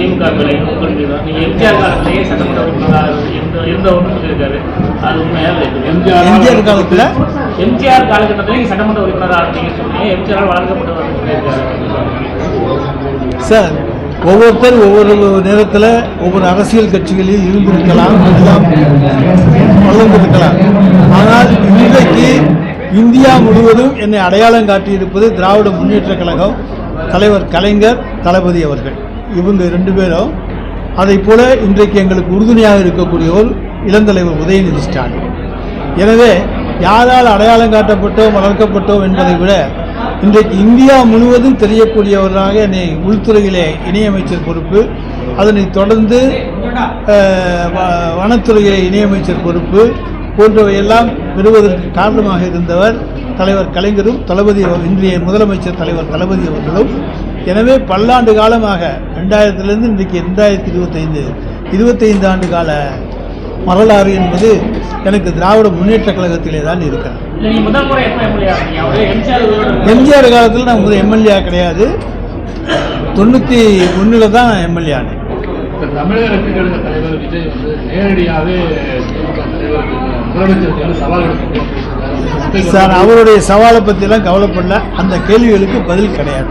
திமுக எம்ஜிஆர் காலத்திலேயே சட்டமன்ற உறுப்பினராக அது எம்ஜிஆர் காலத்தில் எம்ஜிஆர் காலகட்டத்தில் நீங்க சட்டமன்ற உறுப்பினராக இருந்தீங்கன்னு சொன்னீங்க. எம்ஜிஆர் வழங்கப்பட்டவர் சொல்லியிருக்காரு சார் ஒவ்வொருத்தர் ஒவ்வொரு நேரத்தில் ஒவ்வொரு அரசியல் கட்சிகளில் இருந்திருக்கலாம் எல்லாம் வளர்ந்திருக்கலாம் ஆனால் இன்றைக்கு இந்தியா முழுவதும் என்னை அடையாளம் காட்டியிருப்பது திராவிட முன்னேற்றக் கழகம் தலைவர் கலைஞர் தளபதி அவர்கள். இவங்க ரெண்டு பேரும் அதைப் போல இன்றைக்கு எங்களுக்கு உறுதுணையாக இருக்கக்கூடியவர் இளந்தலைவர் உதயநிதி ஸ்டாலின். எனவே யாரால் அடையாளம் காட்டப்பட்டோம் வளர்க்கப்பட்டோம் என்பதை விட இன்றைக்கு இந்தியா முழுவதும் தெரியக்கூடியவராக என்னை உள்துறையிலே இணையமைச்சர் பொறுப்பு அதனை தொடர்ந்து வ- வனத்துறையிலே இணையமைச்சர் பொறுப்பு போன்றவையெல்லாம் பெறுவதற்கு காரணமாக இருந்தவர் தலைவர் கலைஞரும் தளபதி அவர்- இன்றைய முதலமைச்சர் தலைவர் தளபதி அவர்களும். எனவே பல்லாண்டு காலமாக ரெண்டாயிரத்திலிருந்து இன்றைக்கு ரெண்டாயிரத்தி இருபத்தைந்து இருபத்தைந்து ஆண்டு கால வரலாறு என்பது எனக்கு திராவிட முன்னேற்ற கழகத்திலே தான் அவரு எம்ஜிஆர் காலத்தில் நான் முதல் எம்எல்ஏ கிடையாது. தொண்ணூற்றி ஒன்றில் தான் எம்எல்ஏ ஆனேன். சார் அவருடைய சவாலை பற்றிலாம் கவலைப்படல. அந்த கேள்விகளுக்கு பதில் கிடையாது.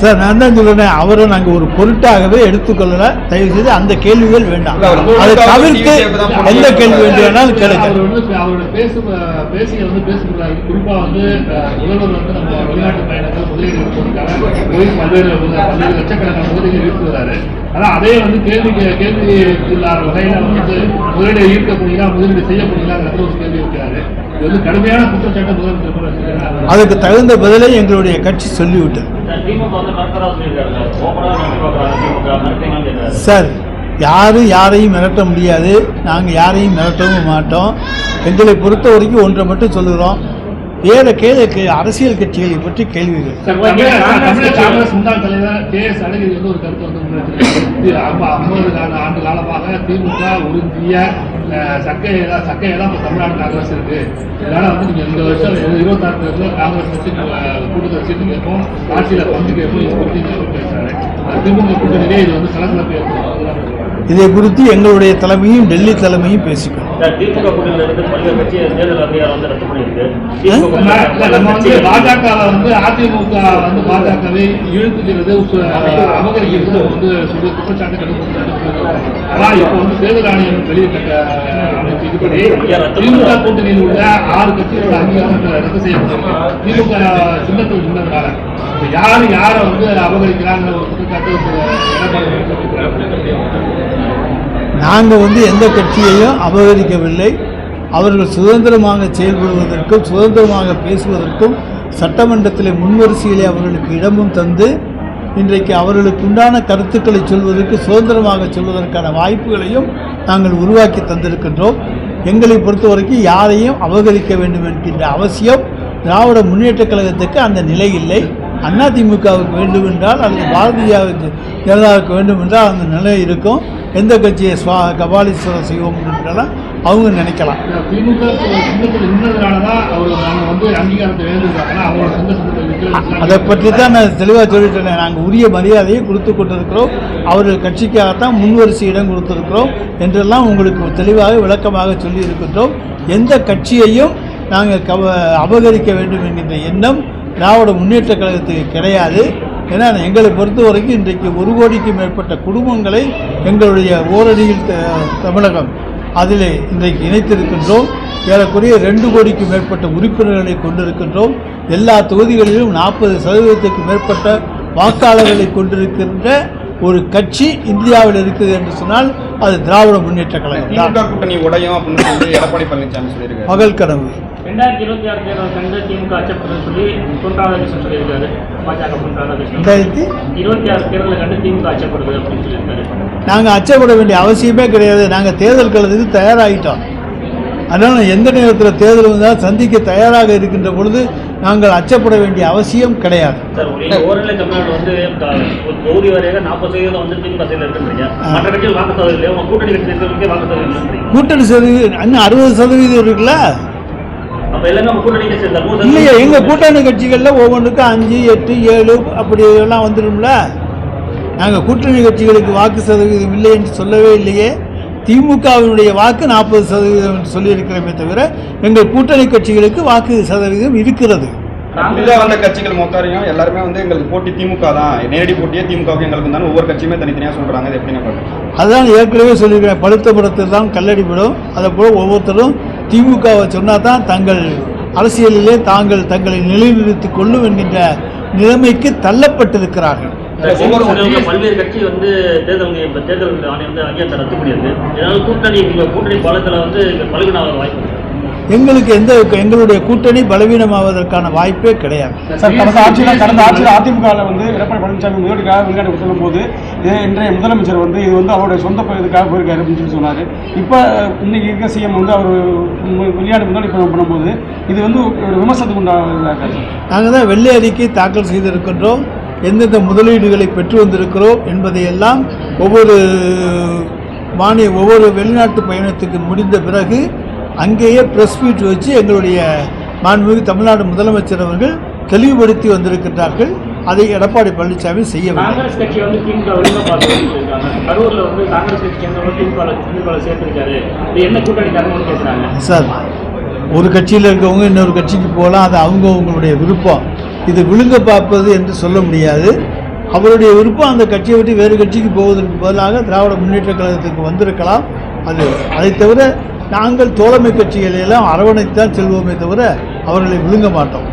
சார் நான் தான் சொல்றேன் அவரை நாங்கள் ஒரு பொருட்டாகவே எடுத்துக்கொள்ளல. தயவு செய்து அந்த கேள்விகள் வேண்டாம். அதை தவிர்த்து எந்த கேள்வி வேண்டுமானாலும் கேளுங்க. அவர் வந்து பேசிய வந்து பேசுகிறாரு குறிப்பா வந்து அஹ், முதல்வர் வந்து நம்ம வெளிநாட்டு பயணங்கள் முதலீடு போய் பல்வேறு பல்வேறு லட்சக்கணக்கான முதலீடு ஈர்த்துறாரு ஆனா அதே வந்து கேள்வி கேள்வி இல்லாத வகையில வந்து முதலீடு ஈர்க்க முடியல முதலீடு செய்ய முடியலங்கிறது ஒரு கேள்வி இருக்கிறாரு இது வந்து கடுமையான குற்றச்சாட்டு முதலமைச்சர். அதுக்கு தகுந்த பதிலை எங்களுடைய கட்சி சொல்லிவிட்டது. சார் யாரும் யாரையும் மிரட்ட முடியாது. நாங்கள் யாரையும் மிரட்டவும் மாட்டோம். எங்களை பொறுத்த வரைக்கும் ஒன்றை மட்டும் சொல்லுகிறோம். வேற கேள்வி அரசியல் கட்சிகளை பற்றி கேள்விகள் தமிழக தமிழக காங்கிரஸ் முன்னாள் தலைவர் கே எஸ் அழகிரி வந்து ஒரு கருத்து வந்து முன்னெடுத்திருக்காரு ஐம்ப- ஐம்பது கால ஆண்டு காலமாக திமுக உறுதிய அஹ், சக்கையை தான் இப்போ தமிழ்நாடு காங்கிரஸ் இருக்கு. இதனால் வந்து நீங்கள் இந்த வருஷம் இருபத்தாறு தேர்தலில் காங்கிரஸ் வச்சு அஹ், கூட்டத்தை வச்சுட்டு கேட்போம். ஆட்சியில் பங்கு கேட்போம் இது குறித்து இங்க பேசுறாரு. திமுக கூட்டணியிலே இது வந்து கலக்கலப்பு ஏற்படும். இதை குறித்து எங்களுடைய தலைமையும் டெல்லி தலைமையும் பேசிக்கணும். வெளியிட்ட இதுபடி திமுக கூட்டணியில் உள்ள ஆறு கட்சிகளோட ரத்து திமுக சின்னத்தில் இருந்ததுனால யாரு யாரை வந்து அபகரிக்கிறாங்கிற ஒரு குற்றச்சாட்டு நாங்கள் வந்து எந்த கட்சியையும் அபகரிக்கவில்லை. அவர்கள் சுதந்திரமாக செயல்படுவதற்கும் சுதந்திரமாக பேசுவதற்கும் சட்டமன்றத்தில் முன்வரிசையிலே அவர்களுக்கு இடமும் தந்து இன்றைக்கு அவர்களுக்கு உண்டான கருத்துக்களை சொல்வதற்கு சுதந்திரமாக சொல்வதற்கான வாய்ப்புகளையும் நாங்கள் உருவாக்கி தந்திருக்கின்றோம். எங்களை பொறுத்தவரைக்கும் யாரையும் அபகரிக்க வேண்டும் என்கின்ற அவசியம் திராவிட முன்னேற்றக் கழகத்துக்கு அந்த நிலை இல்லை. அதிமுகவுக்கு வேண்டும் என்றால் அல்லது பாரதியாவுக்கு ஜனதாவுக்கு வேண்டும் என்றால் அந்த நிலை இருக்கும். எந்த கட்சியை சுவா கபாலீஸ்வரம் செய்வோம் என்றாலும் அவங்க நினைக்கலாம். திமுக அதை பற்றி தான் நான் தெளிவாக சொல்லிட்டேன். நாங்கள் உரிய மரியாதையை கொடுத்து கொண்டிருக்கிறோம். அவர்கள் கட்சிக்காகத்தான் முன்வரிசை இடம் கொடுத்திருக்கிறோம் என்றெல்லாம் உங்களுக்கு தெளிவாக விளக்கமாக சொல்லி இருக்கின்றோம் எந்த கட்சியையும் நாங்கள் கவ அபகரிக்க வேண்டும் என்கின்ற எண்ணம் திராவிட முன்னேற்ற கழகத்துக்கு கிடையாது. ஏன்னா எங்களை பொறுத்த வரைக்கும் இன்றைக்கு ஒரு கோடிக்கு மேற்பட்ட குடும்பங்களை எங்களுடைய ஓரடியில் த- தமிழகம் அதில் இன்றைக்கு இணைத்திருக்கின்றோம். ஏறக்குறைய ரெண்டு கோடிக்கு மேற்பட்ட உறுப்பினர்களை கொண்டிருக்கின்றோம். எல்லா தொகுதிகளிலும் நாற்பது சதவீதத்துக்கு மேற்பட்ட வாக்காளர்களை கொண்டிருக்கின்ற ஒரு கட்சி இந்தியாவில் இருக்குது என்று சொன்னால் அது திராவிட முன்னேற்ற கழகம் கூட்டணி உடையும் அப்படின்னு சொல்லி எடப்பாடி பழனிசாமி சொல்லியிருக்காரு. பகல் கனவு. ரெண்டாயிரத்தி இருபத்தி ஆறு தேர்தல் கண்டு திமுக அச்சப்படுதுன்னு சொல்லி பொன் ராதாகிருஷ்ணன் சொல்லியிருக்காரு. பாஜக பொன் ராதாகிருஷ்ணன் ரெண்டாயிரத்தி? இருபத்தி ஆறு தேர்தலை கண்டு திமுக அச்சப்படுது அப்படின்னு சொல்லியிருக்காரு. நாங்கள் அச்சப்பட வேண்டிய அவசியமே கிடையாது. நாங்கள் தேர்தல் களத்துக்கு தயாராகிட்டோம். அதனால் எந்த நேரத்தில் தேர்தல் வந்தால் சந்திக்க தயாராக இருக்கின்ற பொழுது நாங்கள் அச்சப்பட வேண்டிய அவசியம் கிடையாது. கூட்டணி சதவீதம் இன்னும் அறுபது சதவீதம் இருக்குல்ல? இல்லையே எங்கள் கூட்டணி கட்சிகளில் ஒவ்வொன்றுக்கும் அஞ்சு எட்டு ஏழு அப்படி எல்லாம் வந்துடும்ல நாங்கள் கூட்டணி கட்சிகளுக்கு வாக்கு சதவீதம் இல்லை என்று சொல்லவே இல்லையே. திமுகவினுடைய வாக்கு நாற்பது சதவீதம் என்று சொல்லியிருக்கிறோமே தவிர எங்கள் கூட்டணி கட்சிகளுக்கு வாக்கு சதவீதம் இருக்கிறது. புதிதாக வந்த கட்சிகள் மொத்தரையும் எல்லாருமே வந்து எங்களுக்கு போட்டி திமுக தான். நேரடி போட்டியே திமுகவுக்கு எங்களுக்கு தான். ஒவ்வொரு கட்சியுமே தனித்தனியாக சொல்றாங்க. அது எப்படி அதான் ஏற்கனவே சொல்லியிருக்கிறேன். பழுத்த மரத்தில் தான் கல்லடிப்படும் அதை போல் ஒவ்வொருத்தரும் திமுகவை சொன்னால் தான் தங்கள் அரசியலிலே தாங்கள் தங்களை நிலைநிறுத்திக் கொள்ளும் என்கின்ற நிலைமைக்கு தள்ளப்பட்டிருக்கிறார்கள். பல்வேறு கட்சி வந்து தேர்தல் தேர்தல் ஆணையம் வந்து அங்கீகாரத்தை ரத்து பண்ணியிருக்கு இதனால கூட்டணி கூட்டணி பலத்துல வந்து பலவீனாக வாய்ப்பு. எங்களுக்கு எந்த எங்களுடைய கூட்டணி பலவீனமாவதற்கான வாய்ப்பே கிடையாது. சார் கடந்த ஆட்சியில் கடந்த ஆட்சியில் அதிமுகவில் வந்து எடப்பாடி பழனிசாமி முதலீட்டுக்காக வெளிநாட்டுக்கு சொல்லும்போது இது இன்றைய முதலமைச்சர் வந்து இது வந்து அவருடைய சொந்த இதுக்காக போயிருக்காரு அப்படின்னு சொல்லி சொன்னார். இப்போ இன்னைக்கு இருக்க சிஎம் வந்து அவர் வெளிநாடு முதலீடு பண்ண- பண்ணும்போது இது வந்து ஒரு விமர்சனத்துக்கு உண்டாக நாங்கள் தான் வெள்ளை அறிக்கை தாக்கல் செய்திருக்கின்றோம். எந்தெந்த முதலீடுகளை பெற்று வந்திருக்கிறோம் என்பதையெல்லாம் ஒவ்வொரு மானிய ஒவ்வொரு வெளிநாட்டு பயணத்துக்கு முடிந்த பிறகு அங்கேயே ப்ரெஸ் மீட் வச்சு எங்களுடைய மாண்புமிகு தமிழ்நாடு முதலமைச்சர் அவர்கள் தெளிவுபடுத்தி வந்திருக்கின்றார்கள். அதை எடப்பாடி பழனிசாமி செய்யவில்லை பேசுறாங்க சார் ஒரு கட்சியில் இருக்கவங்க இன்னொரு கட்சிக்கு போகலாம். அது அவங்க அவங்களுடைய விருப்பம். இது விழுங்க பார்ப்பது என்று சொல்ல முடியாது. அவருடைய விருப்பம் அந்த கட்சியை விட்டு வேறு கட்சிக்கு போவதற்கு பதிலாக திராவிட முன்னேற்ற கழகத்துக்கு வந்திருக்கலாம். அது அதை தவிர நாங்கள் தோழமை கட்சிகளை எல்லாம் அரவணைத்தான் செல்வோமே தவிர அவர்களை விழுங்க மாட்டோம்.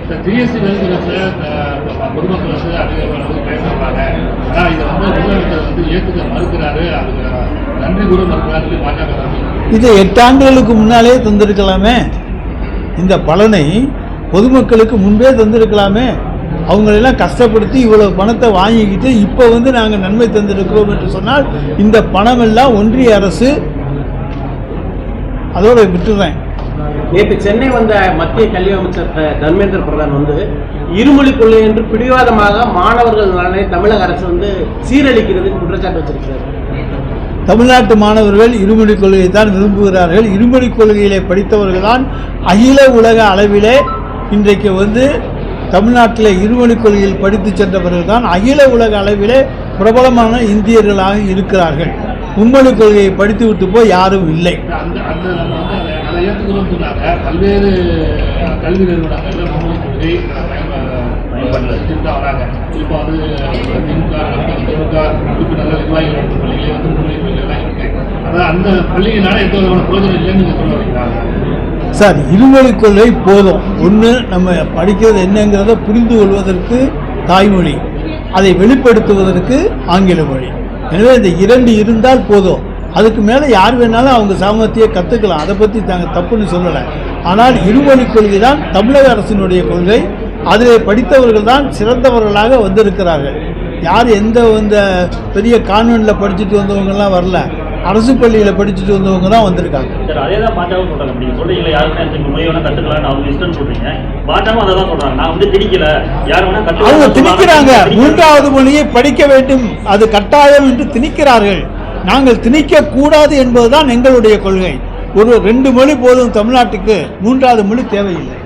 இதை எட்டாண்டுகளுக்கு முன்னாலே தந்திருக்கலாமே. இந்த பலனை பொதுமக்களுக்கு முன்பே தந்திருக்கலாமே. அவங்களெல்லாம் கஷ்டப்படுத்தி இவ்வளவு பணத்தை வாங்கிக்கிட்டு இப்போ வந்து நாங்கள் நன்மை தந்திருக்கிறோம் என்று சொன்னால் இந்த பணமெல்லாம் ஒன்றிய அரசு அதோட விட்டுறேன். நேற்று சென்னை வந்த மத்திய கல்வி அமைச்சர் தர்மேந்திர பிரதான் வந்து இருமொழி கொள்கை என்று பிடிவாதமாக மாணவர்கள் நலனை தமிழக அரசு வந்து சீரழிக்கிறதுக்கு குற்றச்சாட்டு வச்சிருக்கிறார். தமிழ்நாட்டு மாணவர்கள் இருமொழிக் கொள்கையை தான் விரும்புகிறார்கள். இருமொழிக் கொள்கையிலே படித்தவர்கள் தான் அகில உலக அளவிலே இன்றைக்கு வந்து தமிழ்நாட்டில் இருமொழிக் கொள்கையில் படித்து சென்றவர்கள் தான் அகில உலக அளவிலே பிரபலமான இந்தியர்களாக இருக்கிறார்கள். மும்மொழிக் கொள்கையை படித்து விட்டு போய் யாரும் இல்லை. பல்வேறு கல்வி இப்போ வந்து திமுக உறுப்பினர்கள் நிர்வாகிகள் பள்ளிகளே வந்து அதான் அந்த பள்ளியினால எந்த விதமான பிரயோஜனம் இல்லைன்னு நீங்க சொல்ல வரீங்களா? சார் இருமொழி கொள்கை போதும். ஒன்று நம்ம படிக்கிறது என்னங்கிறத புரிந்து கொள்வதற்கு தாய்மொழி. அதை வெளிப்படுத்துவதற்கு ஆங்கில மொழி. எனவே இந்த இரண்டு இருந்தால் போதும். அதுக்கு மேலே யார் வேணாலும் அவங்க சாமர்த்தியை கற்றுக்கலாம் அதை பற்றி தாங்க தப்புன்னு சொல்லலை. ஆனால் இருமொழி கொள்கை தான் தமிழக அரசினுடைய கொள்கை. அதில் படித்தவர்கள் தான் சிறந்தவர்களாக வந்திருக்கிறார்கள். யார் எந்த இந்த பெரிய கான்வென்ட்டில் படிச்சுட்டு வந்தவங்கள்லாம் வரல. அரசு பள்ளியில் படிச்சுட்டு வந்தவங்க தான் வந்திருக்காங்க. சார் அதே தான் பாஜகவும் சொல்றாங்க. நீங்க சொல்றீங்களா யாரு வேணா இந்த மொழி வேணா அவங்க இஷ்டம்னு சொல்றீங்க. பாஜகவும் அதை தான் சொல்றாங்க. நான் வந்து திணிக்கல. யார் வேணா அவங்க திணிக்கிறாங்க. மூன்றாவது மொழியை படிக்க வேண்டும். அது கட்டாயம் என்று திணிக்கிறார்கள். நாங்கள் திணிக்க கூடாது என்பதுதான் எங்களுடைய கொள்கை. ஒரு ரெண்டு மொழி போதும் தமிழ்நாட்டுக்கு. மூன்றாவது மொழி தேவையில்லை.